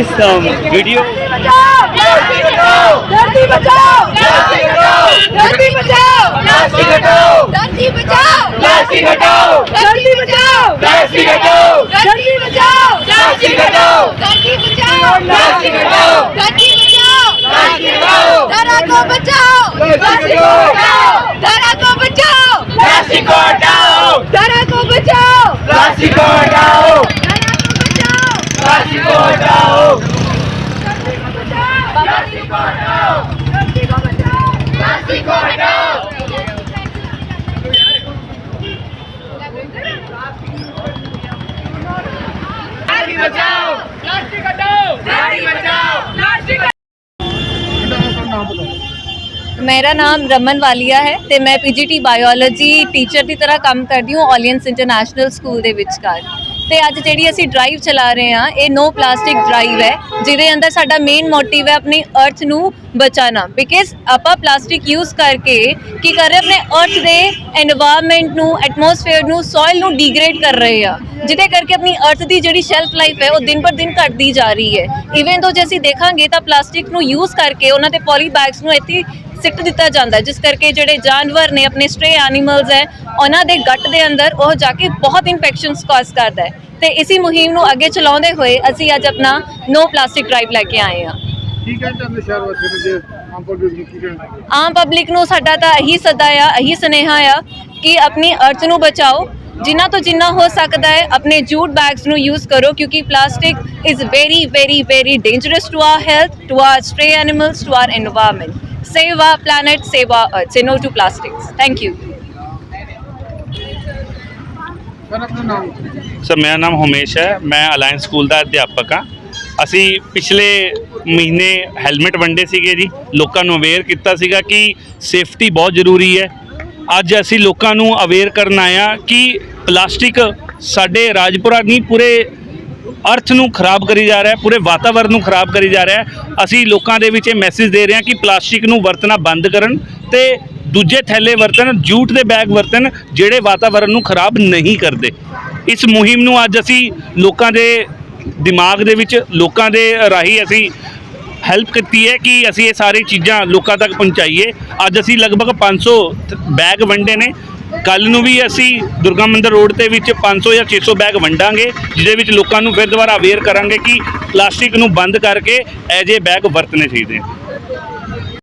this um, video. धरती बचाओ धरती बचाओ धरती बचाओ प्लास्टिक हटाओ धरती बचाओ प्लास्टिक हटाओ धरती बचाओ प्लास्टिक हटाओ धरती बचाओ प्लास्टिक हटाओ धरती बचाओ प्लास्टिक हटाओ धरती बचाओ प्लास्टिक हटाओ धरा को बचाओ ਮੇਰਾ ਨਾਮ ਰਮਨ ਵਾਲੀਆ ਹੈ ਤੇ ਮੈਂ ਪੀਜੀਟੀ ਬਾਇਓਲੋਜੀ ਟੀਚਰ ਦੀ ਤਰ੍ਹਾਂ ਕੰਮ ਕਰਦੀ ਹਾਂ ਆਲੀਅੰਸ ਇੰਟਰਨੈਸ਼ਨਲ ਸਕੂਲ ਦੇ ਵਿਚਕਾਰ ਤੇ ਅੱਜ ਜਿਹੜੀ ਅਸੀਂ ਡਰਾਈਵ ਚਲਾ ਰਹੇ ਹਾਂ ਇਹ ਨੋ ਪਲਾਸਟਿਕ ਡਰਾਈਵ ਹੈ ਜਿਹਦੇ ਅੰਦਰ ਸਾਡਾ ਮੇਨ ਮੋਟਿਵ ਹੈ ਆਪਣੀ ਅਰਥ ਨੂੰ ਬਚਾਣਾ ਬਿਕਾਜ਼ ਆਪਾਂ ਪਲਾਸਟਿਕ ਯੂਜ਼ ਕਰਕੇ ਕੀ ਕਰ ਰਹੇ ਆਪਣੇ ਅਰਥ ਦੇ এনवायरमेंट ਨੂੰ ਐਟਮੋਸਫੇਅਰ ਨੂੰ ਸੋਇਲ ਨੂੰ ਡੀਗ੍ਰੇਡ ਕਰ ਰਹੇ ਆ ਜਿਹਦੇ ਕਰਕੇ ਆਪਣੀ ਅਰਥ ਦੀ ਜਿਹੜੀ ਸ਼ੈਲਫ ਲਾਈਫ ਹੈ ਉਹ ਦਿਨ ਪਰ ਦਿਨ ਘਟਦੀ ਜਾ ਰਹੀ ਹੈ ਇਵਨ ਤੋਂ ਜੇ ਅਸੀਂ ਦੇਖਾਂਗੇ ਤਾਂ ਪਲਾਸਟਿਕ ਨੂੰ ਯੂਜ਼ ਕਰਕੇ ਉਹਨਾਂ ਦੇ ਪੋਲੀ ਬੈਗਸ ਨੂੰ ਇੱਥੇ ਸਿੱਟ ਦਿੱਤਾ ਜਾਂਦਾ ਜਿਸ ਕਰਕੇ ਜਿਹੜੇ ਜਾਨਵਰ ਨੇ ਆਪਣੇ ਸਟ੍ਰੇ ਐਨੀਮਲਸ ਹੈ ਉਹਨਾਂ ਦੇ ਗੱਟ ਦੇ ਅੰਦਰ ਉਹ ਜਾ ਕੇ ਬਹੁਤ ਇਨਫੈਕਸ਼ਨਸ ਕਾਜ਼ ਕਰਦਾ ਹੈ। ਤੇ ਇਸੇ ਮੁਹਿੰਮ ਨੂੰ ਅੱਗੇ ਚਲਾਉਂਦੇ ਹੋਏ ਅਸੀਂ ਅੱਜ ਆਪਣਾ ਨੋ ਪਲਾਸਟਿਕ ਡਰਾਈਵ ਲੈ ਕੇ ਆਏ ਹਾਂ। ਆਮ ਪਬਲਿਕ ਨੂੰ ਸਾਡਾ ਤਾਂ ਇਹੀ ਸਦਾ ਆ ਇਹੀ ਸੁਨੇਹਾ ਆ ਕਿ ਆਪਣੀ ਅਰਥ ਨੂੰ ਬਚਾਓ। ਜਿੰਨਾ ਤੋਂ ਜਿੰਨਾ ਹੋ ਸਕਦਾ ਹੈ ਆਪਣੇ ਜੂਟ ਬੈਗਸ ਨੂੰ ਯੂਜ਼ ਕਰੋ ਕਿਉਂਕਿ plastic is very very very dangerous to our health to our stray animals to our environment save our planet save our earth say no to plastics thank you sir ਮੇਰਾ ਨਾਮ ਹਮੇਸ਼ ਹੈ। ਮੈਂ alliance school ਦਾ ਅਧਿਆਪਕ ਹਾਂ। ਅਸੀਂ ਪਿਛਲੇ ਮਹੀਨੇ helmet ਵੰਡੇ ਸੀਗੇ ਜੀ। ਲੋਕਾਂ ਨੂੰ ਅਵੇਅਰ ਕੀਤਾ ਸੀਗਾ ਕਿ ਸੇਫਟੀ ਬਹੁਤ ਜ਼ਰੂਰੀ ਹੈ। ਅੱਜ ਅਸੀਂ ਲੋਕਾਂ ਨੂੰ ਅਵੇਅਰ ਕਰਨ ਆਇਆ ਕਿ ਪਲਾਸਟਿਕ ਸਾਡੇ ਰਾਜਪੁਰਾ ਨਹੀਂ ਪੂਰੇ ਅਰਥ ਨੂੰ ਖਰਾਬ ਕਰੀ ਜਾ ਰਿਹਾ ਹੈ, ਪੂਰੇ ਵਾਤਾਵਰਣ ਨੂੰ ਖਰਾਬ ਕਰੀ ਜਾ ਰਿਹਾ ਹੈ। ਅਸੀਂ ਲੋਕਾਂ ਦੇ ਵਿੱਚ ਇਹ ਮੈਸੇਜ ਦੇ ਰਹੇ ਹਾਂ ਕਿ ਪਲਾਸਟਿਕ ਨੂੰ ਵਰਤਣਾ ਬੰਦ ਕਰਨ ਤੇ ਦੂਜੇ ਥੈਲੇ ਵਰਤਣ, ਜੂਟ ਦੇ ਬੈਗ ਵਰਤਣ, ਜਿਹੜੇ ਵਾਤਾਵਰਣ ਨੂੰ ਖਰਾਬ ਨਹੀਂ ਕਰਦੇ। ਇਸ ਮੁਹਿੰਮ ਨੂੰ ਅੱਜ ਅਸੀਂ ਲੋਕਾਂ ਦੇ ਦਿਮਾਗ ਦੇ ਵਿੱਚ, ਲੋਕਾਂ ਦੇ ਰਾਹੀਂ ਅਸੀਂ ਹੈਲਪ ਕੀਤੀ ਹੈ ਕਿ ਅਸੀਂ ਇਹ ਸਾਰੀ ਚੀਜ਼ਾਂ ਲੋਕਾਂ ਤੱਕ ਪਹੁੰਚਾਈਏ। ਅੱਜ ਅਸੀਂ ਲਗਭਗ 500 th- ਬੈਗ ਵੰਡੇ ਨੇ। ਕੱਲ ਨੂੰ ਵੀ ਅਸੀਂ ਦੁਰਗਾ ਮੰਦਿਰ ਰੋਡ ਤੇ ਵਿੱਚ 500 ਜਾਂ 600 ਬੈਗ ਵੰਡਾਂਗੇ, ਜਿਹਦੇ ਵਿੱਚ ਲੋਕਾਂ ਨੂੰ ਫਿਰ ਦੁਬਾਰਾ ਅਵੇਅਰ ਕਰਾਂਗੇ ਕਿ ਪਲਾਸਟਿਕ ਨੂੰ ਬੰਦ ਕਰਕੇ ਐਜੇ ਬੈਗ ਵਰਤਣੇ ਚਾਹੀਦੇ